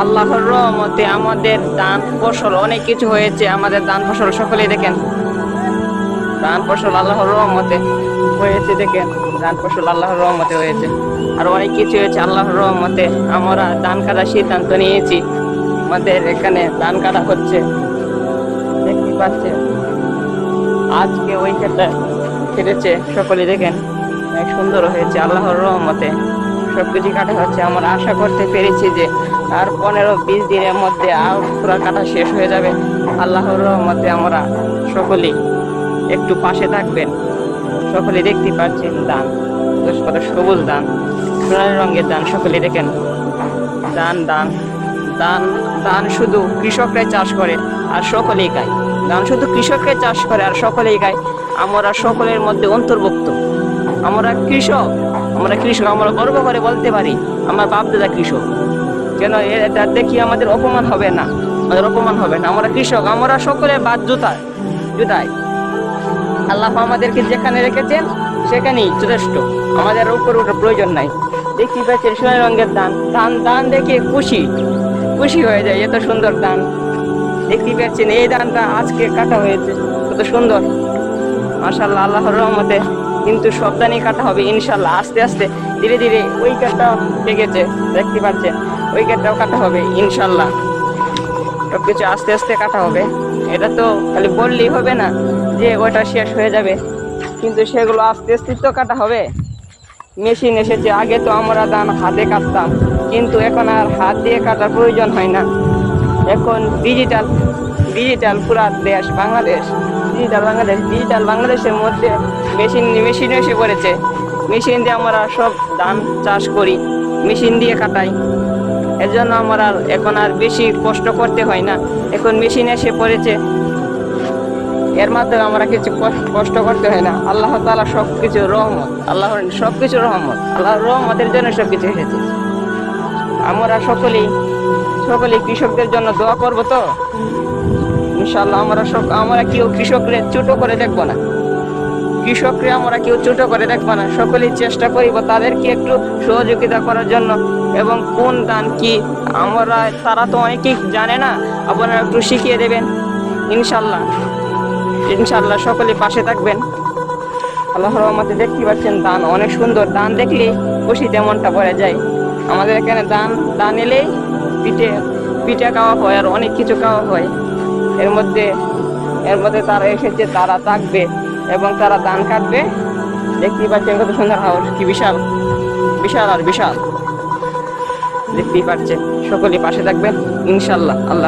আল্লাহর রহমতে আমাদের দান ফসল, অনেক কিছু হয়েছে, আমাদের দান ফসল সকলেই দেখেন। দান ফসল আল্লাহর রহমতে হয়েছে দেখেন, দান ফসল আল্লাহর রহমতে হয়েছে। আর অনেক কিছু হয়েছে আল্লাহর রহমতে, আমরা দান কাটার সিদ্ধান্ত নিয়েছি। আমাদের এখানে দান কাটা হচ্ছে, দেখতে পাচ্ছেন? আজকে ওই ক্ষেত্রে কেটেছে সকলে দেখেন, অনেক সুন্দর হয়েছে আল্লাহর রহমতে। সবকিছু কাটা হচ্ছে, আমরা আশা করতে পেরেছি যে আর পনেরো বিশ দিনের মধ্যে পুরো কাটা শেষ হয়ে যাবে। আল্লাহর রহমতে আমরা সকলেই একটু পাশে থাকবেন। সকলে দেখতে পাচ্ছেন দান সবুজ দান সোনালি রঙের দান সকলে দেখেন। দান দান দান দান শুধু কৃষকরাই চাষ করে আর সকলেই গায় ধান শুধু কৃষকরাই চাষ করে আর সকলেই গায় আমরা সকলের মধ্যে অন্তর্ভুক্ত। আমরা কৃষক আমরা কৃষক, আমরা গর্ব করে বলতে পারি, আমার বাপ দাদা কৃষক। কেন এটা দেখি আমাদের অপমান হবে না। আমাদের অপমান হবে না। আমরা কৃষক, আমরা সকলে বাদ জুতায় জুতায়। আল্লাহ আমাদেরকে যেখানে রেখেছেন, সেখানেই যথেষ্ট আমাদের উপর ওঠার প্রয়োজন নাই। দেখতে পাচ্ছেন সোনালি রঙের দান। দান দান দেখে খুশি। খুশি হয়ে যায়, এত সুন্দর দান। দেখতে পাচ্ছেন এই দানটা আজকে কাটা হয়েছে। কত সুন্দর। মাশাল্লাহ আল্লাহর রহমতে কিন্তু সব দানই কাটা হবে। ইনশাল্লাহ আস্তে আস্তে ধীরে ধীরে ওই কাঠটাও লেগেছে দেখতে পাচ্ছেন। ওই কাঠটাও কাটা হবে, ইনশাল্লাহ। সবকিছু আস্তে আস্তে কাটা হবে। এটা তো খালি বললেই হবে না যে ওটা শেষ হয়ে যাবে। কিন্তু সেগুলো আস্তে আস্তে তো কাটা হবে। মেশিন এসেছে, আগে তো আমরা ধান হাতে কাটতাম। কিন্তু এখন আর হাত দিয়ে কাটার প্রয়োজন হয় না। এখন ডিজিটাল ডিজিটাল পুরা দেশ বাংলাদেশ ডিজিটাল বাংলাদেশ ডিজিটাল বাংলাদেশের মধ্যে মেশিন মেশিন এসে পড়েছে। মেশিন দিয়ে আমরা সব ধান চাষ করি, মেশিন দিয়ে কাটাই। এর জন্য আমার আর এখন আর বেশি কষ্ট করতে হয় না। এখন মেশিন এসে পড়েছে। এর মাধ্যমে আমরা কিছু কষ্ট- করতে হয় না। আল্লাহ তালা সব কিছু রহমত। আল্লাহর সব কিছু রহমত। আল্লাহর রহমতের জন্য সব কিছু এসেছে। আমরা সকলেই সকলেই কৃষকদের জন্য দোয়া করব তো? ইনশাল্লাহ আমরা সব, আমরা কেউ কৃষকরে ছোট করে দেখব না। কৃষকরে আমরা কেউ ছোট করে দেখব না। সকলেই চেষ্টা করিব তাদেরকে একটু সহযোগিতা করার জন্য। এবং কোন দান কি, আমরা, তারা তো অনেকেই জানে না। আপনারা একটু শিখিয়ে দেবেন। ইনশাল্লাহ। ইনশাল্লাহ সকলে পাশে থাকবেন। আল্লাহ রহমতে দেখতে পাচ্ছেন দান অনেক সুন্দর। দান দেখলে খুশি তেমনটা পড়ে যায়। আমাদের এখানে দান দান এলেই পিঠে পিঠে খাওয়া হয় আর অনেক কিছু খাওয়া হয়। এর মধ্যে এর মধ্যে তারা এসেছে, তারা থাকবে। এবং তারা দান কাটবে। দেখতেই পাচ্ছেন কত সুন্দর হাউস, কি বিশাল। বিশাল আর বিশাল। দেখতেই পাচ্ছেন সকলে পাশে থাকবেন, ইনশাল্লাহ, আল্লাহ